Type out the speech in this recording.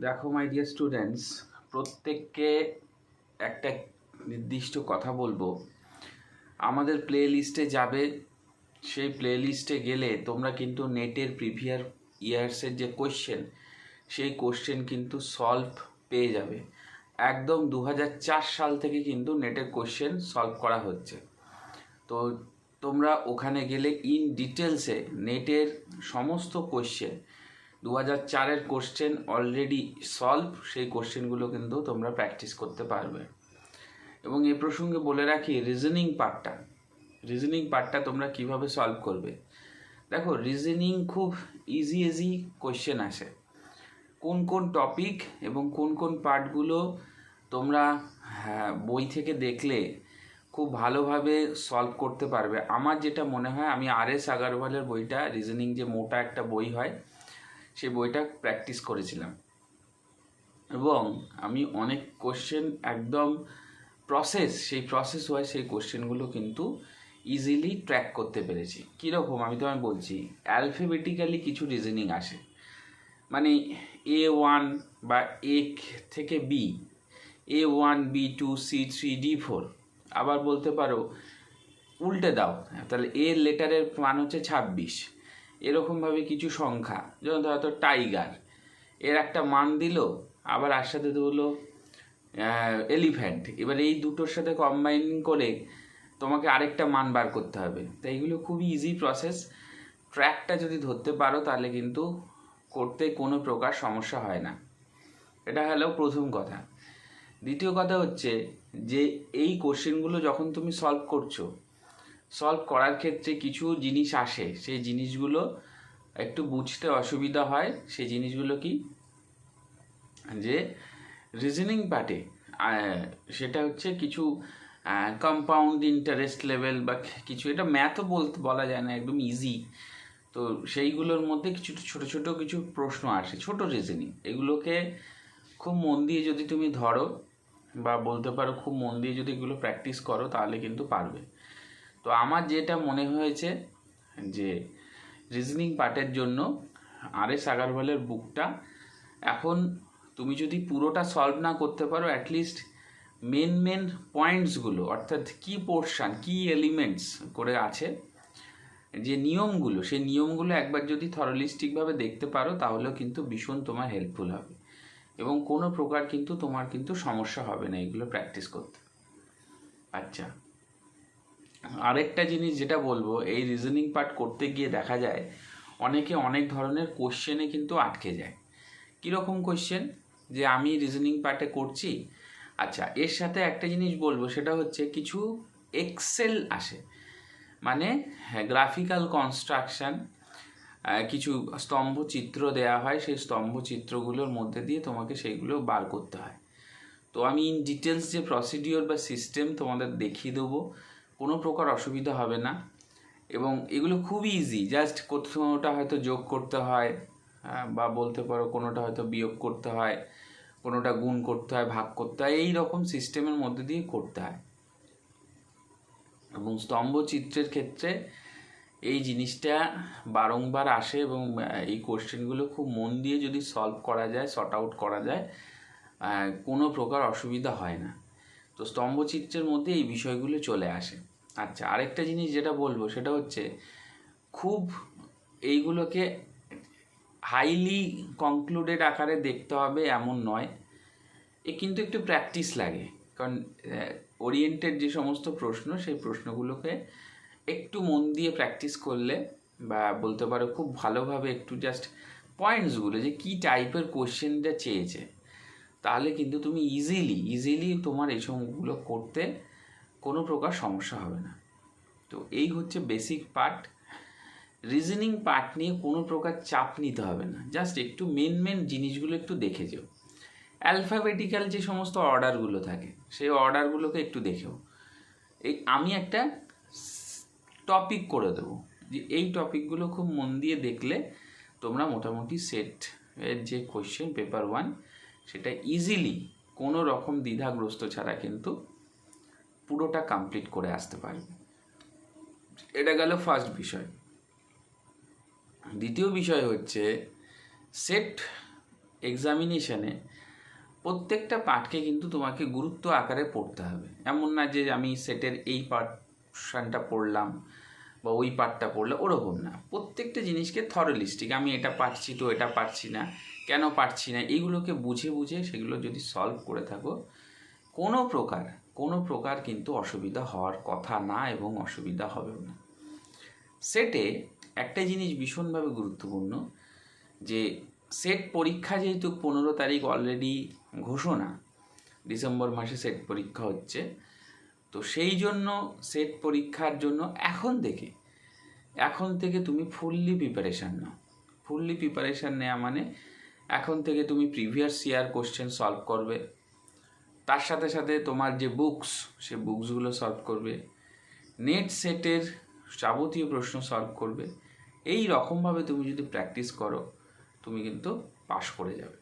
দেখো my dear students প্রত্যেককে একটা নির্দিষ্ট কথা বলব। আমাদের প্লে লিস্টে যাবে। সেই প্লে লিস্টে গেলে তোমরা কিন্তু নেটের প্রিভিয়ার ইয়ার্সের যে কোশ্চেন সেই কোশ্চেন কিন্তু সলভ পেয়ে যাবে। একদম দু হাজার চার সাল থেকে কিন্তু নেটের কোশ্চেন সলভ করা হচ্ছে। তো তোমরা ওখানে গেলে ইন ডিটেলসে নেটের সমস্ত কোশ্চেন দু হাজার চারের কোশ্চেন অলরেডি সলভ সেই কোশ্চেনগুলো কিন্তু তোমরা প্র্যাকটিস করতে পারবে। এবং এ প্রসঙ্গে বলে রাখি রিজনিং পার্টটা রিজনিং পার্টটা তোমরা কীভাবে সলভ করবে? দেখো রিজনিং খুব ইজি ইজি কোশ্চেন আসে। কোন কোন টপিক এবং কোন কোন পার্টগুলো তোমরা হ্যাঁ, বই থেকে দেখলে খুব ভালোভাবে সলভ করতে পারবে। আমার যেটা মনে হয় আমি আর এস আগারওয়ালের বইটা রিজনিং যে মোটা একটা বই হয় সেই বইটা প্র্যাকটিস করেছিলাম। এবং আমি অনেক কোশ্চেন একদম প্রসেস সেই প্রসেস হয় সেই কোশ্চেনগুলো কিন্তু ইজিলি ট্র্যাক করতে পেরেছি। কীরকম? আমি তোমায় বলছি অ্যালফাবেটিক্যালি কিছু রিজনিং আসে। মানে এ ওয়ান বা এ থেকে B A one B two C three D four আবার বলতে পারো, উল্টে দাও। তাহলে এর লেটারের মান হচ্ছে ছাব্বিশ। এরকমভাবে কিছু সংখ্যা। যেমন হয়তো টাইগার এর একটা মান দিল, আবার আর সাথে হলো এলিফ্যান্ট এবার এই দুটোর সাথে কম্বাইন করে তোমাকে আরেকটা মান বার করতে হবে। তো এইগুলো খুবই ইজি প্রসেস ট্র্যাকটা যদি ধরতে পারো, তাহলে কিন্তু করতে কোনো প্রকার সমস্যা হয় না। এটা হলো প্রথম কথা। দ্বিতীয় কথা হচ্ছে যে এই কোশ্চেনগুলো যখন তুমি সলভ করছ সলভ করার ক্ষেত্রে কিছু জিনিস আসে। সেই জিনিসগুলো একটু বুঝতে অসুবিধা হয়। সেই জিনিসগুলো কি? যে রিজনিং পার্টে সেটা হচ্ছে কিছু কম্পাউন্ড ইন্টারেস্ট লেভেল বা কিছু। এটা ম্যাথও বলতে, বলা যায় না, একদম ইজি তো সেইগুলোর মধ্যে কিছু ছোট ছোট কিছু প্রশ্ন আসে, ছোট রিজনিং এগুলোকে খুব মন দিয়ে যদি তুমি ধরো বা বলতে পারো খুব মন দিয়ে যদি এগুলো প্র্যাকটিস করো, তাহলে কিন্তু পারবে। তো আমার যেটা মনে হয়েছে যে রিজনিং পার্টের জন্য আর এস আগারওয়ালের বুকটা এখন তুমি যদি পুরোটা সলভ না করতে পারো অ্যাটলিস্ট মেন মেন পয়েন্টসগুলো অর্থাৎ কি পোর্শান কি এলিমেন্টস করে আছে, যে নিয়মগুলো, সেই নিয়মগুলো একবার যদি থরলিস্টিকভাবে দেখতে পারো, তাহলেও কিন্তু ভীষণ তোমার হেল্পফুল হবে। এবং কোনো প্রকার কিন্তু তোমার কিন্তু সমস্যা হবে না এগুলো প্র্যাকটিস করতে। আচ্ছা। আরেকটা জিনিস যেটা বলব, এই রিজনিং পার্ট করতে গিয়ে দেখা যায়, অনেকে অনেক ধরনের কোশ্চেনে কিন্তু আটকে যায়। কীরকম কোশ্চেন যে আমি রিজনিং পার্টে করছি। আচ্ছা এর সাথে একটা জিনিস বলব, সেটা হচ্ছে কিছু এক্সেল আসে। মানে গ্রাফিক্যাল কনস্ট্রাকশন কিছু স্তম্ভ চিত্র দেওয়া হয়, সেই স্তম্ভ চিত্রগুলোর মধ্যে দিয়ে তোমাকে সেইগুলো বার করতে হয়। তো আমি ইন ডিটেলস যে প্রসিডিওর বা সিস্টেম তোমাদের দেখিয়ে দেবো। কোনো প্রকার অসুবিধা হবে না। এবং এগুলো খুবই ইজি জাস্ট কোনোটা হয়তো যোগ করতে হয় হ্যাঁ, বা বলতে পারো কোনোটা হয়তো বিয়োগ করতে হয় কোনোটা গুণ করতে হয় ভাগ করতে হয় এই রকম সিস্টেমের মধ্যে দিয়ে করতে হয়। এবং স্তম্ভ চিত্রের ক্ষেত্রে এই জিনিসটা বারংবার আসে এবং এই কোশ্চেনগুলো খুব মন দিয়ে যদি সলভ করা যায় শর্ট আউট করা যায় কোনো প্রকার অসুবিধা হয় না। তো স্তম্ভচিত্রের মধ্যে এই বিষয়গুলো চলে আসে। আচ্ছা আরেকটা জিনিস যেটা বলব সেটা হচ্ছে খুব এইগুলোকে হাইলি কনক্লুডেড আকারে দেখতে হবে এমন নয়। এ কিন্তু একটু প্র্যাকটিস লাগে। কারণ ওরিয়েন্টেড যে সমস্ত প্রশ্ন, সেই প্রশ্নগুলোকে একটু মন দিয়ে প্র্যাকটিস করলে বা বলতে পারো খুব ভালোভাবে একটু জাস্ট পয়েন্টসগুলো যে কী টাইপের কোশ্চেনটা চেয়েছে, তাহলে কিন্তু তুমি ইজিলি ইজিলি তোমার এই সবগুলো করতে কোনো প্রকার সমস্যা হবে না। তো এই হচ্ছে বেসিক পার্ট রিজনিং পার্ট নিয়ে কোনো প্রকার চাপ নিতে হবে না। জাস্ট একটু মেন মেন জিনিসগুলো একটু দেখে যেও। অ্যালফাবেটিক্যাল যে সমস্ত অর্ডারগুলো থাকে, সেই অর্ডারগুলোকে একটু দেখেও। এই আমি একটা টপিক করে দেবো। যে এই টপিকগুলো খুব মন দিয়ে দেখলে তোমরা মোটামুটি সেট এর যে কোয়েশ্চেন পেপার ওয়ান সেটা ইজিলি কোনো রকম দ্বিধাগ্রস্ত ছাড়া কিন্তু পুরোটা কমপ্লিট করে আসতে পারবে এটা গেল ফার্স্ট বিষয়। দ্বিতীয় বিষয় হচ্ছে সেট এক্সামিনেশানে প্রত্যেকটা পাঠকে কিন্তু তোমাকে গুরুত্ব আকারে পড়তে হবে। এমন না যে আমি সেটের এই পার্টশানটা পড়লাম বা ওই পার্টটা পড়লে ওরকম না। প্রত্যেকটা জিনিসকে থরলিস্টিক আমি এটা পারছি তো এটা পারছি না, কেন পারছি না এইগুলোকে বুঝে বুঝে সেগুলো যদি সলভ করে থাকো, কোনো প্রকার কোনো প্রকার কিন্তু অসুবিধা হওয়ার কথা না এবং অসুবিধা হবেও না। সেটে একটা জিনিস ভীষণভাবে গুরুত্বপূর্ণ যে সেট পরীক্ষা যেহেতু পনেরো তারিখ অলরেডি ঘোষণা, ডিসেম্বর মাসে সেট পরীক্ষা হচ্ছে, তো সেই জন্য সেট পরীক্ষার জন্য এখন থেকে এখন থেকে তুমি ফুললি প্রিপারেশান নাও। ফুললি প্রিপারেশান নেওয়া মানে এখন থেকে তুমি প্রিভিয়াস ইয়ার কোশ্চেন সলভ করবে। তার সাথে সাথে তোমার যে বুকস সে বুকসগুলো সলভ করবে। নেট সেটের যাবতীয় প্রশ্ন সলভ করবে। এই রকমভাবে তুমি যদি প্র্যাকটিস করো, তুমি কিন্তু পাশ করে যাবে।